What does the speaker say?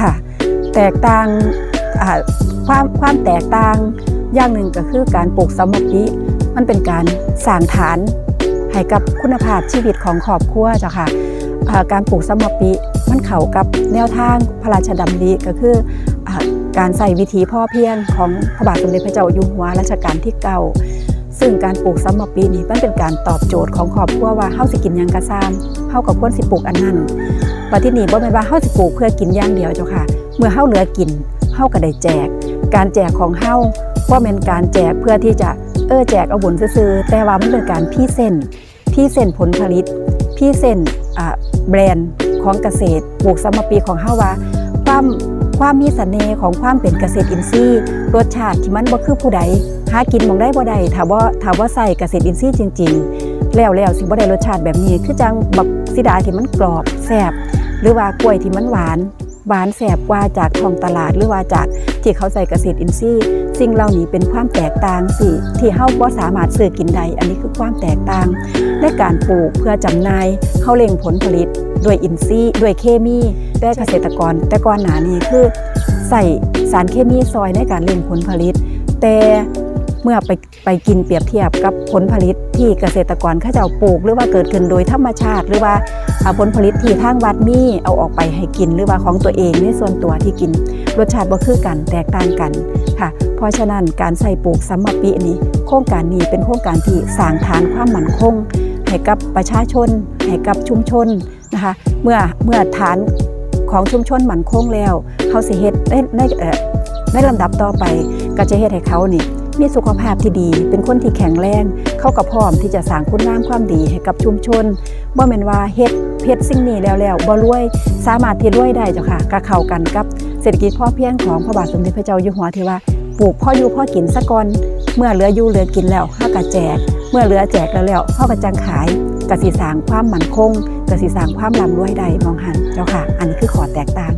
ค่ะ แตกต่างความความแตกต่างอย่างหนึ่งก็คือการปลูกสมปิมันเป็นการสร้างฐานให้กับคุณภาพชีวิตของครอบครัวเจ้าค่ะการปลูกสมปิมันเข้ากับแนวทางพระราชดำริก็คืออการใส่วิธีพ่อเพียงของพระบาทสมเด็จพระเจ้าอยู่หัวรัชกาลที่เก้า ซึ่งการปลูกสมาปินี่มันเป็นการตอบโจทย์ของครอบครัวว่าเฮาสิกินยังกระซามเฮากับควรสิปลูกอันนั้นปัจจุบันบ่แม่นว่าเฮาสิปลูกเพื่อกินอย่างเดียวเจ้าค่ะ เมื่อเฮาเหลือกินเฮาก็ได้แจก การแจกของเฮาบ่แม่นการแจกเพื่อที่จะเออแจกเอาบุญซื่อแต่ว่ามันเป็นการพี่เส้นพี่เส้นผลผลิตพี่เส้นแบรนด์ของเกษตรปลูกสมปีของเฮาว่าความความมีเสน่ห์ของความเป็นเกษตรอินทรีย์ รสชาติที่มันบ่คือผู้ใด หากินมองได้บ่ได้ถ้าว่าถ้าว่าใส่เกษตรอินทรีย์จริง ๆ แล้วแล้วสิบ่ได้รสชาติแบบนี้ คือจังบักสิดาที่มันกรอบแซ่บหรือว่ากล้วยที่มันหวานหวานแสบกว่าจากท้องตลาดหรือว่าจากที่เขาใส่เกษตรอินทรีย์สิ่งเหล่านี้เป็นความแตกต่างสิที่เฮาบ่สามารถซื้อกินได้ อันนี้คือความแตกต่างในการปลูกเพื่อจำหน่ายเฮาเล็งผลผลิตด้วยอินทรีย์ด้วยเคมีแต่เกษตรกร แต่ก่อนหน้านี้คือใส่สารเคมีซอยในการเล็งผลผลิต แต่ เมื่อไปไปกินเปรียบเทียบกับผลผลิตที่เกษตรกรเขาเจ้าปลูก หรือว่าเกิดขึ้นโดยธรรมชาติ หรือว่าเอาผลผลิตที่ทางวัดมีเอาออกไปให้กิน หรือว่าของตัวเองในส่วนตัวที่กิน รสชาติบ่คือกันแตกต่างกันค่ะ เพราะฉะนั้นการใส่ปลูกสัมมปีนี้โครงการนี้เป็นโครงการที่สร้างฐานความมั่นคงให้กับประชาชนให้กับชุมชนนะคะเมื่อเมื่อฐานของชุมชนมั่นคงแล้วเขาสิเฮ็ดในในเอ่อในลำดับต่อไปก็จะเฮ็ดให้เขานี่ มีสุขภาพที่ดี เป็นคนที่แข็งแรง เข้ากับพร้อมที่จะสร้างคุณงามความดีให้กับชุมชนบ่แม่นว่าเฮ็ดเฮ็ดสิ่งนี้แล้วแล้วบ่รวยสามารถที่รวยได้เจ้าค่ะก็เข้ากันกับเศรษฐกิจพ่อเพียงของพระบาทสมเด็จพระเจ้าอยู่หัวที่ว่าปลูกพ่ออยู่พ่อกินซะก่อนเมื่อเหลืออยู่เหลือกินแล้วเฮาก็แจก เมื่อเหลือแจกแล้วแล้วเฮาก็จังขายก็สิสางความมั่นคงก็สิสางความร่ำรวยได้มองหันเจ้าค่ะ อันนี้คือขอแตกต่าง